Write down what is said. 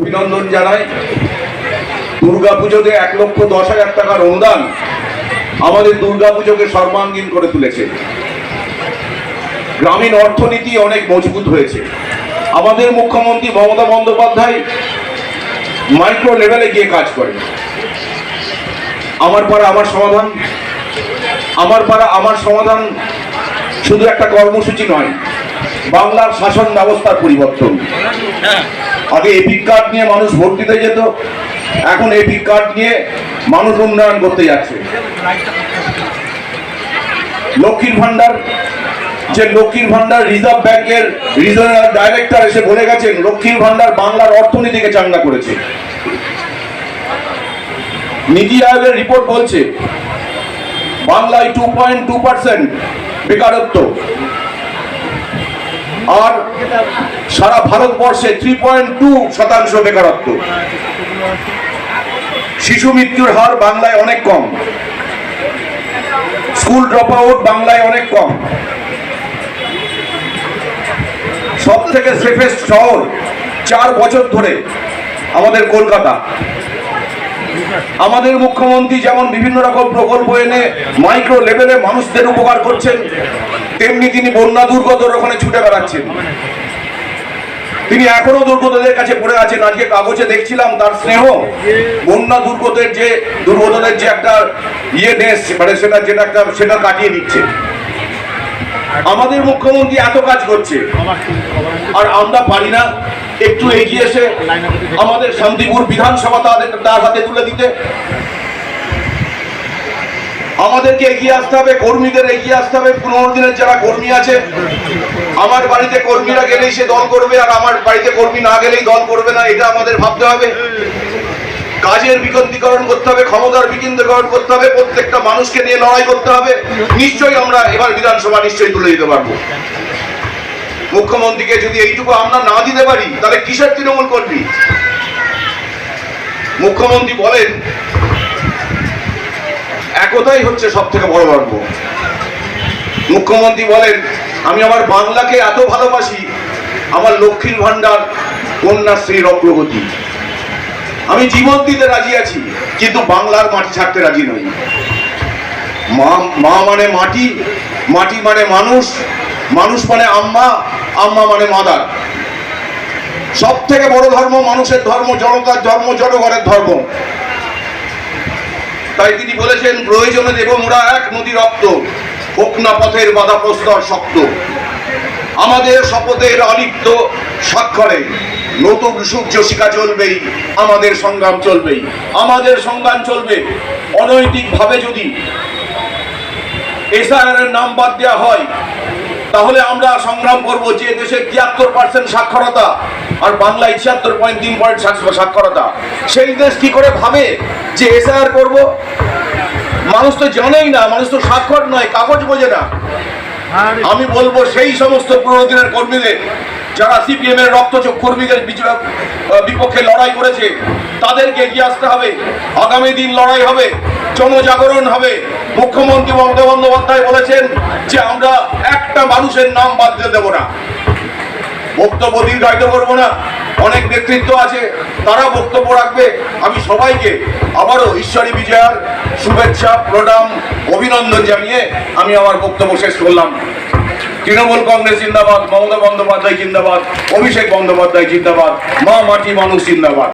অভিনন্দন জানাই। দুর্গাপুজোতে এক লক্ষ দশ হাজার টাকার অনুদান আমাদের দুর্গাপুজোকে সর্বাঙ্গীন করে তুলেছে। গ্রামীণ অর্থনীতি অনেক মজবুত হয়েছে। আমাদের মুখ্যমন্ত্রী মমতা বন্দ্যোপাধ্যায় মাইক্রো লেভেলে গিয়ে কাজ করেন। আমার পাড়া আমার সমাধান। আমার পাড়া আমার সমাধান শুধু একটা কর্মসূচি নয়, বাংলার শাসন ব্যবস্থার পরিবর্তন। আগে এপিক কার্ড নিয়ে মানুষ ভোট দিতে যেত, এখন এপিক কার্ড নিয়ে মানুষ উন্নয়ন করতে যাচ্ছে। লক্ষ্মীর ভান্ডার যে লক্ষ্মীর ভান্ডার রিজার্ভ ব্যাংকের রিজনাল ডাইরেক্টর এসে বলে গেছেন, লক্ষ্মীর ভান্ডার বাংলার অর্থনীতিকে চাঙ্গা করেছে। নীতি আয়োগের রিপোর্ট বলছে, বাংলায় টু পয়েন্ট টু পার্সেন্ট বেকারত্ব। আর সারা ভারতবর্ষে থ্রি পয়েন্ট টু শতাংশ বেকারত্ব। শিশু মৃত্যুর হার বাংলায় অনেক কম। স্কুল ড্রপ আউট বাংলায় অনেক কম। সব থেকে সেফেস্ট শহর চার বছর ধরে আমাদের কলকাতা। আমাদের মুখ্যমন্ত্রী যেমন বিভিন্ন রকম প্রকল্প এনে মাইক্রো লেভেলে মানুষদের উপকার করছেন তেমনি তিনি বন্যা দুর্গতর ওখানে ছুটে বেড়াচ্ছেন। তিনি এখনও দুর্গতদের কাছে পড়ে আছেন। আজকে কাগজে দেখছিলাম তার স্নেহ। বন্যা দুর্গতের যে, দুর্গতদের যে একটা ইয়ে দেশ মানে সেটা, যেটা একটা, সেটা কাটিয়ে দিচ্ছে। আমাদের মুখ্যমন্ত্রী এত কাজ করছে। আর আমরা পারি না একটু এগিয়ে এসে আমাদের শান্তিপুর বিধানসভা তাদের, তার হাতে তুলে দিতে। আমাদেরকে এগিয়ে আসতে হবে, কর্মীদের এগিয়ে আসতে হবে। পনেরো দিনের যারা কর্মী আছে, আমার বাড়িতে কর্মীরা গেলেই সে দল করবে আর আমার বাড়িতে কর্মী না গেলেই দল করবে না, এটা আমাদের ভাবতে হবে। কাজের বিকেন্দ্রীকরণ করতে হবে, ক্ষমতার বিকেন্দ্রীকরণ করতে হবে, প্রত্যেকটা মানুষকে নিয়ে লড়াই করতে হবে। নিশ্চয়ই আমরা এবার বিধানসভা নিশ্চয়ই তুলে দিতে পারব। মুখ্যমন্ত্রীকে যদি এইটুকু আমরা না দিতে পারি, তাহলে কিসের তৃণমূল কর্মী? মুখ্যমন্ত্রী বলেন একতাই হচ্ছে সব থেকে বড় গর্ব। মুখ্যমন্ত্রী বলেন, আমি আমার বাংলাকে এত ভালোবাসি, আমার লক্ষ্মীর ভান্ডার কন্যাশ্রীর অগ্রগতি। আমি জীবন দিতে রাজি আছি, কিন্তু বাংলার মাটি ছাড়তে রাজি নই। মা মা মানে মাটি মাটি মানে মানুষ মানুষ মানে আম্মা আম্মা মানে মাদার। সব থেকে বড় ধর্ম মানুষের ধর্ম, জনতার ধর্ম, জনগণের ধর্ম। তাই তিনি বলেছেন, প্রয়োজনে দেব মোরা এক নদী রক্ত, হোক না পথের বাধা প্রস্তর শক্ত। আমাদের শপথের অলিপ্ত স্বাক্ষরে নতুন সূর্য শিখা চলবেই, আমাদের সংগ্রাম চলবেই। আমাদের সংগ্রাম চলবে অনৈতিকভাবে যদি এসআইআর নাম বাদ দেওয়া হয়, তাহলে আমরা সংগ্রাম করব যে দেশে তিয়াত্তর পার্সেন্ট সাক্ষরতা আর বাংলায় ছিয়াত্তর পয়েন্ট তিন পয়েন্ট সাক্ষরতা। সেই দেশ কি করে ভাবে যে এসআইআর করব? মানুষ তো জানেই না মানুষ তো স্বাক্ষর নয় কাগজ বোঝে না। আমি বলব সেই সমস্ত পুরোনো দিনের কর্মীদের যারা সিপিএম এর রক্তচোখ কর্মীদের বিপক্ষে লড়াই করেছে তাদেরকে এগিয়ে আসতে হবে। আগামী দিন লড়াই হবে জনজাগরণ হবে। মুখ্যমন্ত্রী মমতা বন্দ্যোপাধ্যায় বলেছেন যে আমরা একটা মানুষের নাম বাদ দিতে দেবো না। বক্তব্য দীর্ঘায়িত করব না। অনেক নেতৃত্ব আছে তারা বক্তব্য রাখবে। আমি সবাইকে আবারও ঈশ্বরী বিজয়ার শুভেচ্ছা, প্রণাম, অভিনন্দন জানিয়ে আমি আমার বক্তব্য শেষ করলাম। তৃণমূল কংগ্রেস জিন্দাবাদ, মমতা বন্দ্যোপাধ্যায় জিন্দাবাদ, অভিষেক বন্দ্যোপাধ্যায় জিন্দাবাদ, মা মাটি মানুষ জিন্দাবাদ।